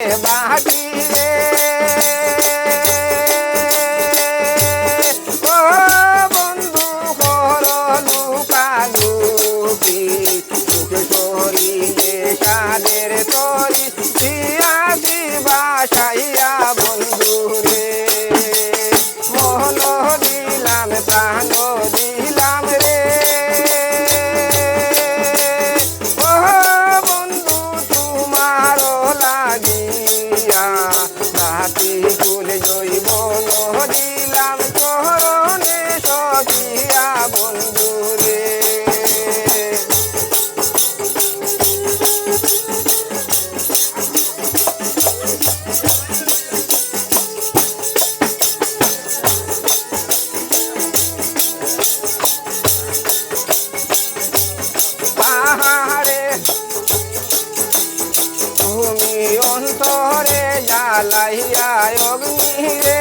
बाटी জ্বালাইয়া অগ্নি রে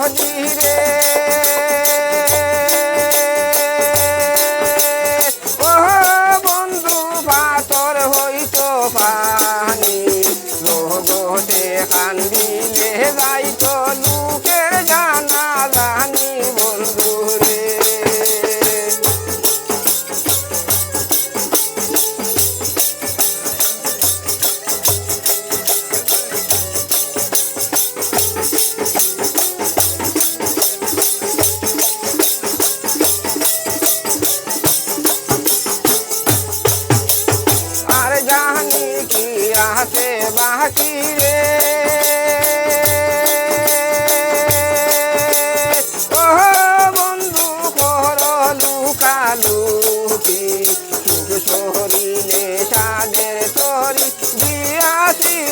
মোহনী রে। ও বন্ধু ভাতর হইত পানি। মোহ গোটে কান্দিলে।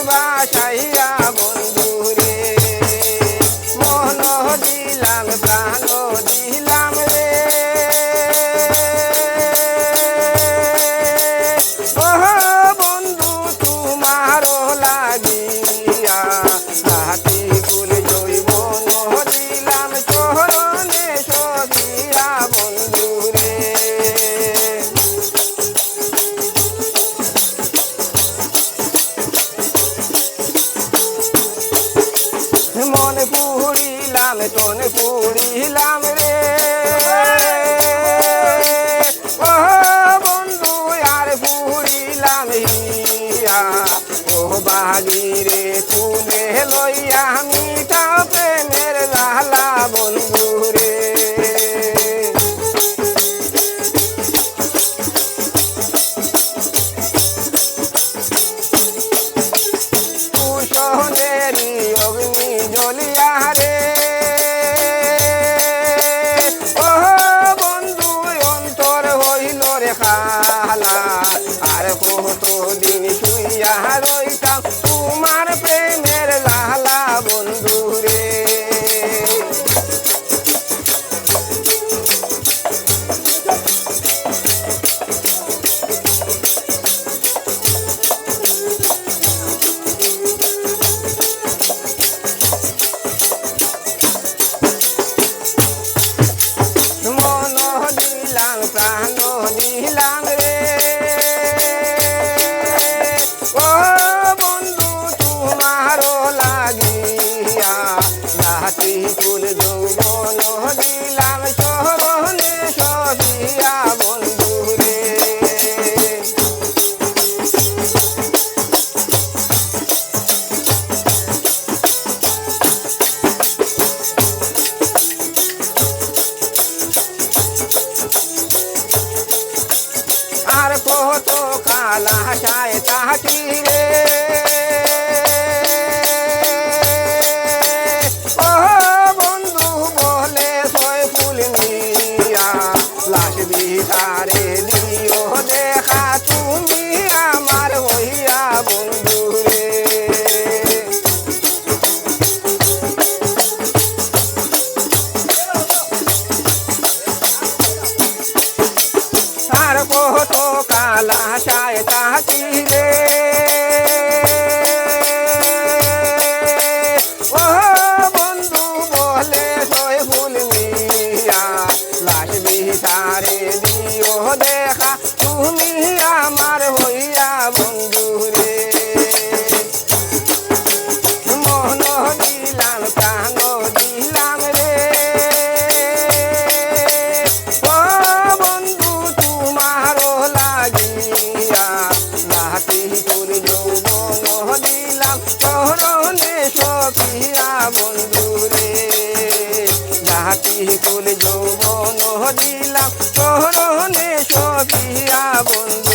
ভাষাইয়া আমি তোন পুড়িলাম রে। ও বন্ধু, আর পুড়িলাম হিয়া ও বাগি রে তুলে লইয়া আমি তা পেনে પોતો કાલા શાયતા કી মনে সবিয়া বন্ধু